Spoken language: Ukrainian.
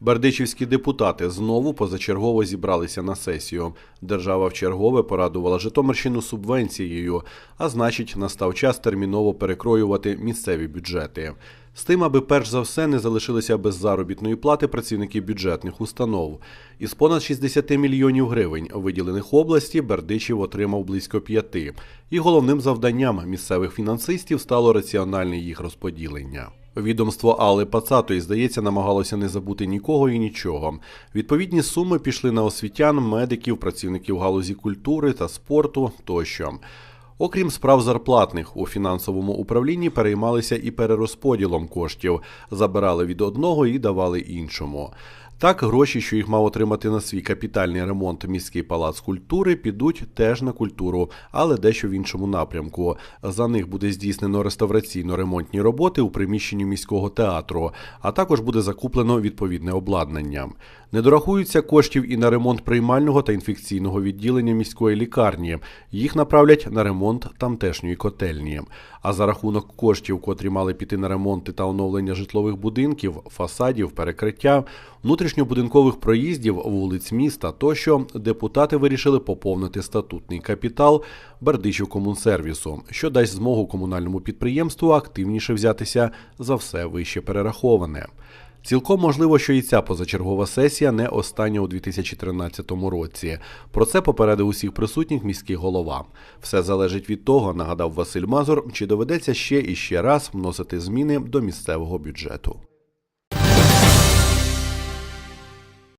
Бердичівські депутати знову позачергово зібралися на сесію. Держава вчергове порадувала Житомирщину субвенцією, а значить, настав час терміново перекроювати місцеві бюджети. З тим, аби перш за все не залишилися без заробітної плати працівники бюджетних установ. Із понад 60 мільйонів гривень, виділених області, Бердичів отримав близько п'яти. І головним завданням місцевих фінансистів стало раціональне їх розподілення. Відомство Алли Пацатої, здається, намагалося не забути нікого і нічого. Відповідні суми пішли на освітян, медиків, працівників галузі культури та спорту тощо. Окрім справ зарплатних, у фінансовому управлінні переймалися і перерозподілом коштів, забирали від одного і давали іншому. Так, гроші, що їх мав отримати на свій капітальний ремонт міський палац культури, підуть теж на культуру, але дещо в іншому напрямку. За них буде здійснено реставраційно-ремонтні роботи у приміщенні міського театру, а також буде закуплено відповідне обладнання. Не дорахуються коштів і на ремонт приймального та інфекційного відділення міської лікарні. Їх направлять на ремонт тамтешньої котельні. А за рахунок коштів, котрі мали піти на ремонти та оновлення житлових будинків, фасадів, перекриття, внутрішньобудинкових проїздів, вулиць міста тощо, депутати вирішили поповнити статутний капітал Бердичів комунсервісу, що дасть змогу комунальному підприємству активніше взятися за все вище перераховане. Цілком можливо, що і ця позачергова сесія не остання у 2013 році. Про це попередив усіх присутніх міський голова. Все залежить від того, нагадав Василь Мазур, чи доведеться ще і ще раз вносити зміни до місцевого бюджету.